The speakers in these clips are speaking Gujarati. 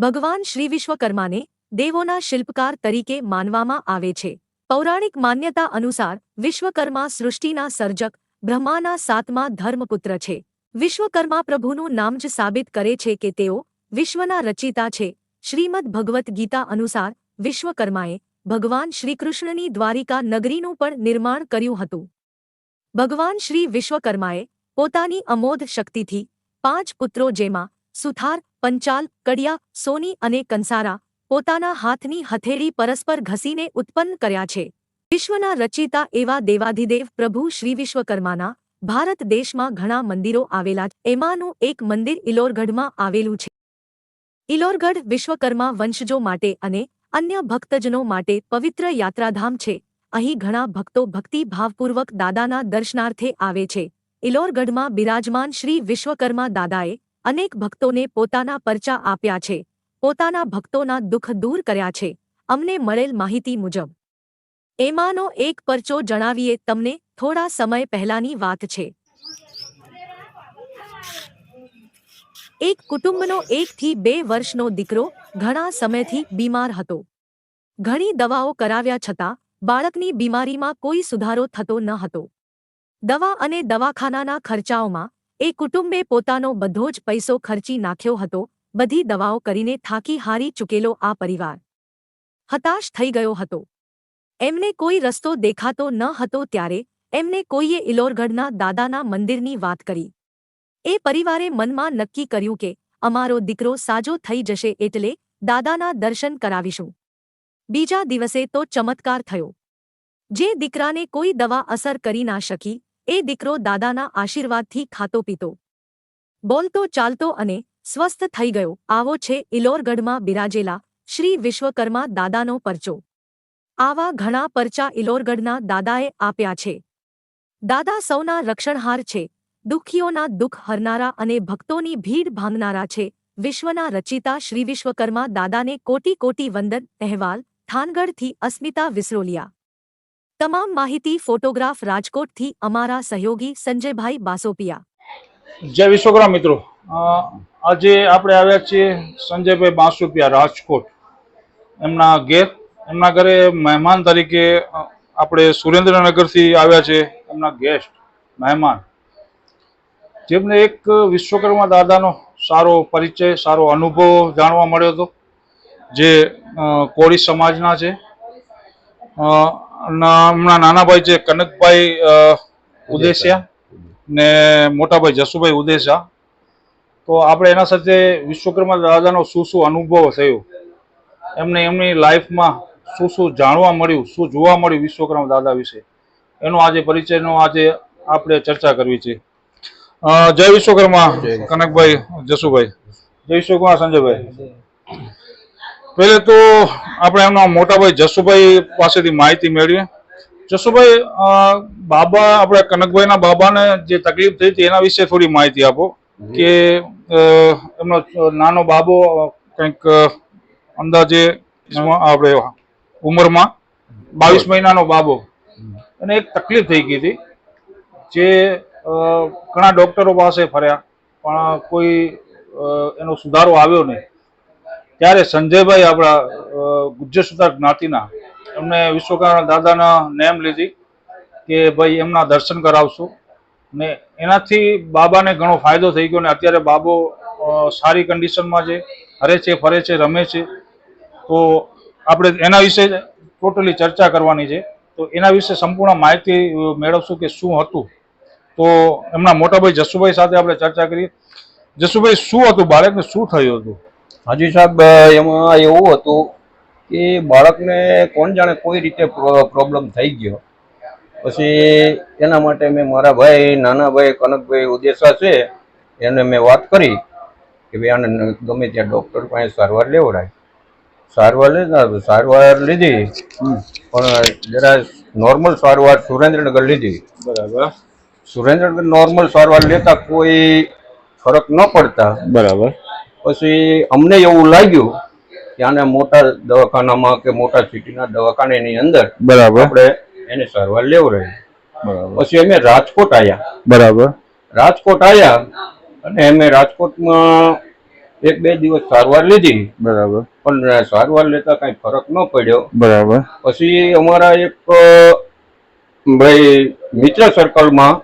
ભગવાન શ્રી વિશ્વકર્માને દેવોના શિલ્પકાર તરીકે માનવામાં આવે છે. પૌરાણિક માન્યતા અનુસાર વિશ્વકર્મા સૃષ્ટિના સર્જક બ્રહ્માના સાતમા ધર્મપુત્ર છે. વિશ્વકર્મા પ્રભુનું નામ જ સાબિત કરે છે કે તેઓ વિશ્વના રચિતા છે. શ્રીમદ ભગવદ્ ગીતા અનુસાર વિશ્વકર્માએ ભગવાન શ્રીકૃષ્ણની દ્વારિકા નગરીનું પણ નિર્માણ કર્યું હતું. ભગવાન શ્રી વિશ્વકર્માએ પોતાની અમોધ શક્તિથી પાંચ પુત્રો જેમાં સુથાર પંચાલ, કડિયા, સોની અને કંસારા પોતાના હાથની હથેળી પરસ્પર ઘસીને ઉત્પન્ન કર્યા છે. વિશ્વના રચિતા એવા દેવાધિદેવ પ્રભુ શ્રી વિશ્વકર્માના ભારત દેશમાં ઘણા મંદિરો આવેલા એમાંનું એક મંદિર ઇલોરગઢમાં આવેલું છે. ઇલોરગઢ વિશ્વકર્મા વંશજો માટે અને અન્ય ભક્તજનો માટે પવિત્ર યાત્રાધામ છે. અહીં ઘણા ભક્તો ભક્તિ ભાવપૂર્વક દાદાના દર્શનાર્થે આવે છે. ઇલોરગઢમાં બિરાજમાન શ્રી વિશ્વકર્મા દાદાએ અનેક ભક્તોને પોતાના પરચા આપ્યા છે, પોતાના ભક્તોના દુઃખ દૂર કર્યા છે, અમને મળેલ માહિતી મુજબ. એમાંનો એક પરચો જણાવીએ તમને થોડા સમય પહેલાની વાત છે. એક કુટુંબનો એકથી બે વર્ષનો દીકરો ઘણા સમયથી બીમાર હતો. ઘણી દવાઓ કરાવ્યા છતાં બાળકની બીમારીમાં કોઈ સુધારો થતો ન હતો. દવા અને દવાખાનાના ખર્ચાઓમાં એ કુટુંબે પોતાનો બધો જ પૈસો ખર્ચી નાખ્યો હતો, બધી દવાઓ કરીને થાકી હારી ચૂકેલો આ પરિવાર. હતાશ થઈ ગયો હતો. એમને કોઈ રસ્તો દેખાતો ન હતો ત્યારે, એમને કોઈએ ઇલોરગઢના દાદાના મંદિરની વાત કરી. એ પરિવારે મનમાં નક્કી કર્યું કે, અમારો દીકરો સાજો થઈ જશે એટલે દાદાના દર્શન કરાવીશું. બીજા દિવસે તો ચમત્કાર થયો. જે દીકરાને કોઈ દવા અસર કરી ના શકી એ દીકરો દાદાના આશીર્વાદથી ખાતો પીતો. બોલતો ચાલતો અને સ્વસ્થ થઈ ગયો. આવો છે ઇલોરગઢમાં બિરાજેલા શ્રી વિશ્વકર્મા દાદાનો પરચો. આવા ઘણા પરચા ઇલોરગઢના દાદાએ આપ્યા છે. દાદા સૌના રક્ષણહાર છે. દુઃખીઓના દુઃખ હરનારા અને ભક્તોની ભીડ ભાંગનારા છે. વિશ્વના રચિતા શ્રી વિશ્વકર્મા દાદાને કોટી કોટી વંદન, અહેવાલ, થાનગઢથી અસ્મિતા વિસરોલિયા. તમામ માહિતી ફોટોગ્રાફ રાજકોટથી અમારા સહયોગી સંજયભાઈ બાસોપિયા. જય વિશ્વકર્મા મિત્રો. આજે આપણે આવ્યા છીએ સંજયભાઈ બાસોપિયા રાજકોટ. એમના ઘેર, એમના ઘરે મહેમાન તરીકે આપણે સુરેન્દ્રનગરથી આવ્યા છે એમના ગેસ્ટ મહેમાન. જેમને એક વિશ્વકર્મા દાદાનો સારો પરિચય, સારો અનુભવ જાણવા મળ્યો હતો. જે કોળી સમાજના છે. અ, નાનાભાઈ નાના ભાઈ છે કનકભાઈ ઉદેશિયા ને મોટાભાઈ જસુભાઈ ઉદેશા. તો આપણે એના સાથે વિશ્વકર્મા દાદાનો શું શું અનુભવ થયો? એમને એમની લાઈફમાં શું શું જાણવા મળ્યું શું જોવા મળ્યું વિશ્વકર્મા દાદા વિશે? એનો આજે પરિચયનો આજે આપણે ચર્ચા કરવી છે. જય વિશ્વકર્મા. કનકભાઈ જસુભાઈ. જય વિશ્વકર્મા સંજયભાઈ. પહેલે તો આપણે એમના મોટાભાઈ જસુભાઈ પાસેથી માહિતી મેળવીએ. જસુભાઈ બાબા, આપણે કનકભાઈના બાબાને જે તકલીફ થઈ હતી એના વિશે થોડી માહિતી આપો કે એમનો નાનો બાબો કંઈક અંદાજે આપણે ઉંમરમાં બાવીસ મહિનાનો બાબો. અને એક તકલીફ થઈ ગઈ હતી જે ઘણા ડોક્ટરો પાસે ફર્યા પણ કોઈ એનો સુધારો આવ્યો નહીં. ત્યારે સંજયભાઈ આપણા ગુજ્જર સુધાર જ્ઞાતિના, એમને વિશ્વકર્મા દાદાના નેમ લીધી કે ભાઈ એમના દર્શન કરાવશું. ને એનાથી બાબાને ઘણો ફાયદો થઈ ગયો ને અત્યારે બાબો સારી કન્ડિશનમાં છે, હરે છે, ફરે છે, રમે છે. તો આપણે એના વિશે ટોટલી ચર્ચા કરવાની છે. તો એના વિશે સંપૂર્ણ માહિતી મેળવશું કે શું હતું. તો એમના મોટાભાઈ જસુભાઈ સાથે આપણે ચર્ચા કરીએ. જસુભાઈ, શું હતું બાળકને? શું થયું હતું? હાજી સાહેબ એમાં એવું હતું કે બાળકને કોણ જાણે કોઈ રીતે પ્રોબ્લેમ થઈ ગયો. પછી એના માટે મેં મારા ભાઈ નાના ભાઈ કનકભાઈ ઉદેશા છે એને મેં વાત કરી કે ભાઈ આને ગમે ત્યાં ડૉક્ટર પાસે સારવાર લેવડાય. સારવાર લીધા સારવાર લીધી. પણ જરા નોર્મલ સારવાર સુરેન્દ્રનગર લીધી. બરાબર. સુરેન્દ્રનગર નોર્મલ સારવાર લેતા કોઈ ફરક ન પડતા. બરાબર. પછી અમને એવું લાગ્યું કે આને મોટા દવાખાનામાં કે મોટા સિટીના દવાખાનાની અંદર બરાબર. આપણે એને સારવાર લેવડાવી બરાબર. પછી અમે રાજકોટ આવ્યા બરાબર. રાજકોટ આવ્યા અને અમે રાજકોટમાં એક બે દિવસ સારવાર લીધી. બરાબર. પણ સારવાર લેતા કઈ ફરક ન પડ્યો. બરાબર. પછી અમારા એક ભાઈ મિત્ર સર્કલમાં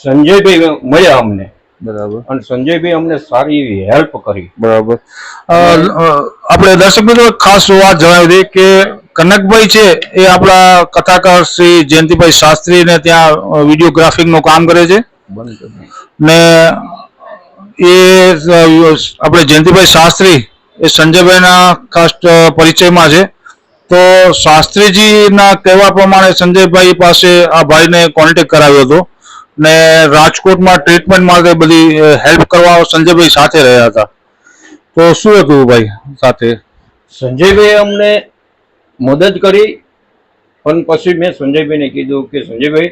સંજયભાઈ મળ્યા અમને. બરાબર. અને સંજયભાઈ અમને સારી એવી હેલ્પ કરી. બરાબર. આપણે દર્શક મિત્રો ખાસ વાત જણાવી દઈએ કે કનકભાઈ છે એ આપણા કથાકાર શ્રી જયંતિભાઈ શાસ્ત્રીને ત્યાં વિડીયોગ્રાફિંગનું કામ કરે છે. ને એ આપણે જયંતિભાઈ શાસ્ત્રી એ સંજયભાઈના ખાસ પરિચયમાં છે. તો શાસ્ત્રીજીના કહેવા પ્રમાણે સંજયભાઈ પાસે આ ભાઈને કોન્ટેક્ટ કરાવ્યો હતો. ને રાજકોટમાં ટ્રીટમેન્ટ માટે બધી હેલ્પ કરવા સંજયભાઈ સાથે રહ્યા હતા. તો શું હતું ભાઈ સાથે? સંજયભાઈ અમને મદદ કરી પણ પછી મેં સંજયભાઈને કીધું કે સંજયભાઈ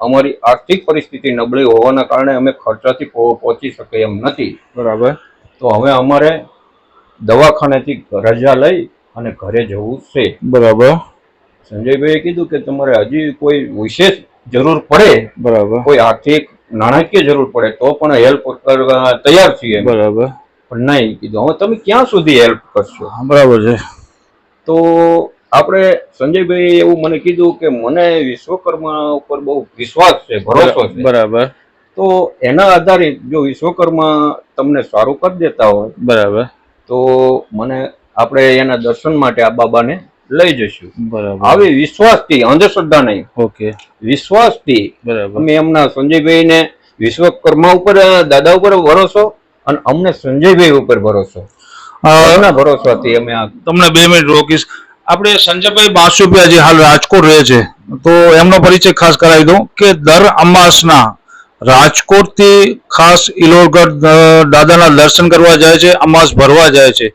અમારી આર્થિક પરિસ્થિતિ નબળી હોવાના કારણે અમે ખર્ચાથી પહોંચી શકીએ એમ નથી. બરાબર. તો હવે અમારે દવાખાનેથી રજા લઈ અને ઘરે જવું છે. બરાબર. સંજયભાઈએ કીધું કે તમારે હજી કોઈ વિશેષ જરૂર પડે બરાબર. કોઈ આર્થિક નાણાકીય જરૂર પડે તો પણ હેલ્પ કરવા તૈયાર છીએ. બરાબર. પણ નહીં કીધું. હવે તમે ક્યાં સુધી હેલ્પ કરશો? બરાબર છે. તો આપણે સંજયભાઈ એવું મને કીધું કે મને વિશ્વકર્મા ઉપર બહુ વિશ્વાસ છે ભરોસો છે. બરાબર. તો એના આધારિત જો વિશ્વકર્મા તમને સારું કરી દેતા હોય બરાબર. તો મને આપણે એના દર્શન માટે આ બાબાને લઈ જઈશું. બરાબર. આવી વિશ્વાસથી અંધશ્રદ્ધા નહીં ઓકે. વિશ્વાસથી બરાબર. અમે એમના સંજયભાઈને વિશ્વકર્મા ઉપર દાદા ઉપર ભરોસો અને અમને સંજયભાઈ ઉપર ભરોસો. એમના ભરોસાથી અમે તમને બે મિનિટ રોકીશ. આપણે સંજયભાઈ બાસુપિયા જે હાલ રાજકોટ રહે છે તો એમનો પરિચય ખાસ કરાવી દઉં કે દર અમાસના રાજકોટથી ખાસ ઇલોરગઢ દાદાના દર્શન કરવા જાય છે અમાસ ભરવા જાય છે.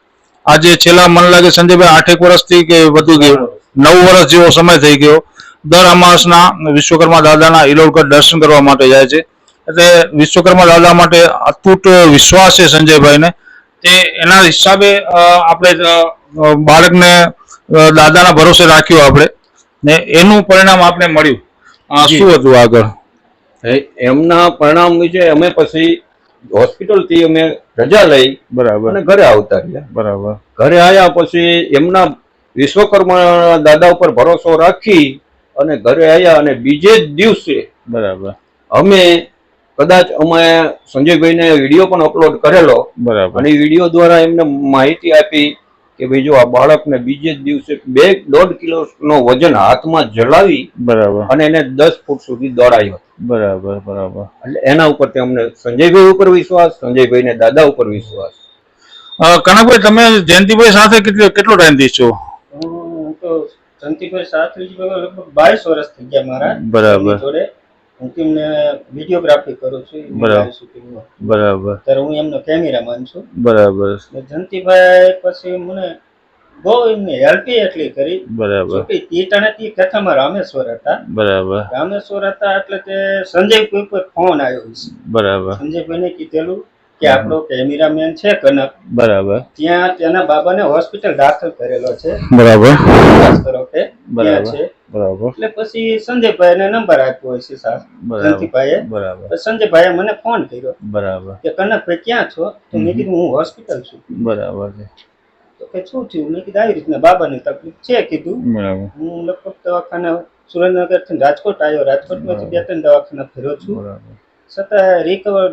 આજે છેલ્લા મને લાગે સંજયભાઈ આઠેક વર્ષથી કે વધુ ગયું નવ વર્ષ જેવો સમય થઈ ગયો દર અમાસના વિશ્વકર્મા દાદાના ઇલોરગઢ દર્શન કરવા માટે જાય છે. એટલે વિશ્વકર્મા દાદા માટે અતૂટ વિશ્વાસ છે સંજયભાઈને. તે એના હિસાબે આપણે બાળકને દાદાના ભરોસે રાખ્યો આપણે. ને એનું પરિણામ આપણે મળ્યું. શું હતું આગળ? એમના પરિણામ વિશે અમે પછી હોસ્પિટલથી અમે રજા લઈ બરાબર. અને ઘરે આવતા રહ્યા બરાબર. ઘરે આવ્યા પછી એમના વિશ્વકર્મા દાદા ઉપર ભરોસો રાખી અને ઘરે આવ્યા અને બીજે જ દિવસે બરાબર. અમે કદાચ અમે સંજયભાઈને વીડિયો પણ અપલોડ કરેલો બરાબર. અને વીડિયો દ્વારા એમને માહિતી આપી કે ભાઈ જો આ બાળકને બીજે જ દિવસે બે દોઢ કિલો નો વજન હાથમાં જલાવી બરાબર. અને એને દસ ફૂટ સુધી દોડાયો. બરાબર બરાબર. એટલે એના ઉપર અમને સંજયભાઈ ઉપર વિશ્વાસ સંજયભાઈ ને દાદા ઉપર વિશ્વાસ. કનકભાઈ તમે જયંતિભાઈ સાથે કેટલો કેટલો ટાઈમથી છો? હું તો જયંતિભાઈ સાથે લગભગ બાવીસ વર્ષ થઈ ગયા મારા. બરાબર. જોડે. હું તેમને વિડીયોગ્રાફી કરું છું બરાબર. બરાબર. ત્યારે હું એમનો કેમેરામેન છું. બરાબર. જંતીભાઈ પછી મને બહુ એમને હેલ્પી એટલી કરી. બરાબર. એ ટાણે તે કથામાં રામેશ્વર હતા. બરાબર. રામેશ્વર હતા એટલે તે સંજય કોઈ પર ફોન આવ્યો છે. બરાબર. સંજયભાઈને કીધેલું કે આપણો કેમેરામેન છે કનક. બરાબર. ત્યાં તેના બાબાને હોસ્પિટલ દાખલ કરેલો છે. બરાબર. કરો કે બરાબર. છે. બરાબર. એટલે પછી સંજયભાઈને નંબર આપ્યો છે સાહેબ. બરાબર. સંજયભાઈએ. મને ફોન કર્યો બરાબર. કે કનકભાઈ ક્યાં છો? તો મેં કીધું હું હોસ્પિટલ છું. બરાબર છે. તો કે શું થયું? મેં કીધું આવી રીતના બાબાની તકલીફ છે કીધું. બરાબર. હું લગભગ દવાખાના સુરેન્દ્રનગરથી રાજકોટ આવ્યો. રાજકોટમાંથી બે ત્રણ દવાખાના ફેર્યો છું. છતાં રિકવર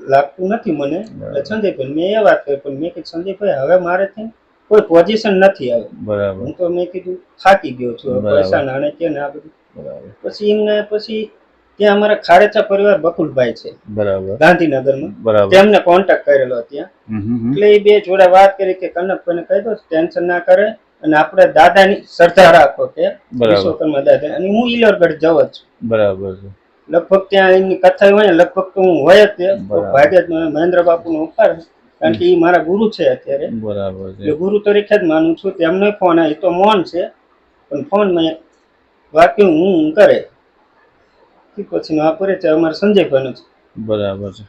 લાગતું નથી મને. સંજયભાઈ મેં એ વાત કરી પણ મેં કીધું સંજયભાઈ હવે મારેથી કોઈ પોઝિશન નથી આવે બરાબર. હું તો મેં કીધું થાકી ગયો છું પૈસા નાણે કે ને આ બધું. બરાબર. પછી એમને પછી ત્યાં અમારા ખારેચા પરિવાર બકુલભાઈ છે. બરાબર. ગાંધીનગરમાં. બરાબર. તેમને કોન્ટેક્ટ કરેલો ત્યાં. એટલે એ બે જોડે વાત કરી કે કનકભાઈને કહી દો ટેન્શન ના કરે અને આપણે દાદાની શ્રદ્ધા રાખો કે વિશ્વકર્મા દાદા. અને હું ઈલોરગઢ જવો જ છું. બરાબર છે. લગભગ ત્યાં એમની કથા હોય ને લગભગ તો હું હોય જ તે ભાગ્યે જ મહેન્દ્ર બાપુનો ઉપકાર છે. કારણ કે એ મારા ગુરુ છે અત્યારે. બરાબર છે. ગુરુ તરીકે જ માનું છું. તેમનો ફોન એ તો મૌન છે. પણ ફોન મેં વાક્ય હું કરે. પછી વાપરે છે અમારા સંજયભાઈનો છે. બરાબર છે.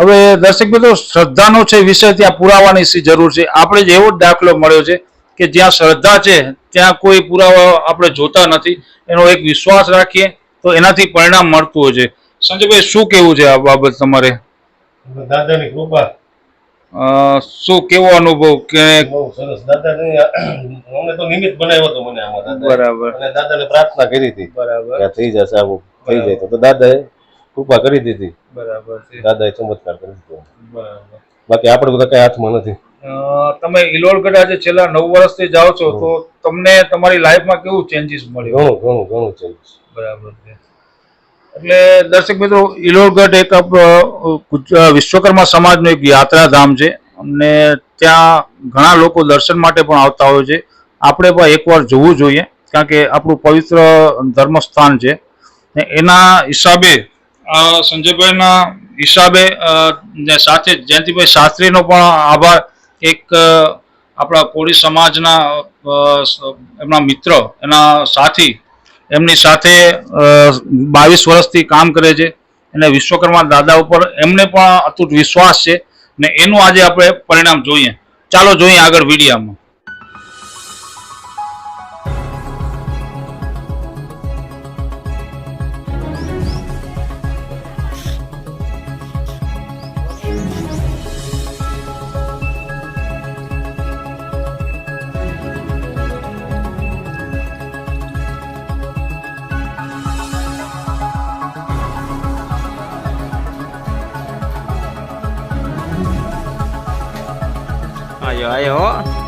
હવે દર્શક મિત્રો શ્રદ્ધાનો છે વિષય ત્યાં પુરાવાની જરૂર છે? આપણે જ એવો જ દાખલો મળ્યો છે કે જ્યાં શ્રદ્ધા છે ત્યાં કોઈ પુરાવા આપણે જોતા નથી. એનો એક વિશ્વાસ રાખીએ તો એનાથી પરિણામ મળતું હોય છે. સંજયભાઈ શું કેવું છે આ બાબત તમારે? દાદાની કૃપા. શું કેવો અનુભવ કે બહુ સરસ. દાદાને અમને તો નિમિત્ત બનાવ્યો હતો મને આમાં દાદા બરાબર. અને દાદાને પ્રાર્થના કરી હતી. બરાબર. થઈ જશે આવું. થઈ જાય તો. દાદાએ કૃપા કરી દીધી. બરાબર દાદાએ ચમત્કાર કરી દીધો બરાબર. બાકી આપણે બધા કઈ હાથમાં નથી. તમે ઇલોલગઢ આજે છેલ્લા નવ વર્ષથી જાઓ છો તો તમને તમારી લાઈફમાં કેવું ચેન્જીસ મળ્યું? ઘણું ઘણું ઘણું ચેન્જીસ બરાબર છે. એટલે દર્શક મિત્રો ઇલોરગઢ એક વિશ્વકર્મા સમાજનું એક યાત્રાધામ છે અને ત્યાં ઘણા લોકો દર્શન માટે પણ આવતા હોય છે. આપણે પણ એકવાર જોવું જોઈએ, કારણ કે આપણું પવિત્ર ધર્મસ્થાન છે. ને એના હિસાબે સંજયભાઈના હિસાબે સાથે જયંતિભાઈ શાસ્ત્રીનો પણ આભાર. એક આપણા કોળી સમાજના એમના મિત્ર, એના સાથી એમની સાથે બાવીસ વર્ષથી કામ કરે છે અને વિશ્વકર્મા દાદા ઉપર એમને પણ અતૂટ વિશ્વાસ છે ને એનું આજે આપણે પરિણામ જોઈએ. ચાલો જોઈએ આગળ વિડીયામાં. 有啊有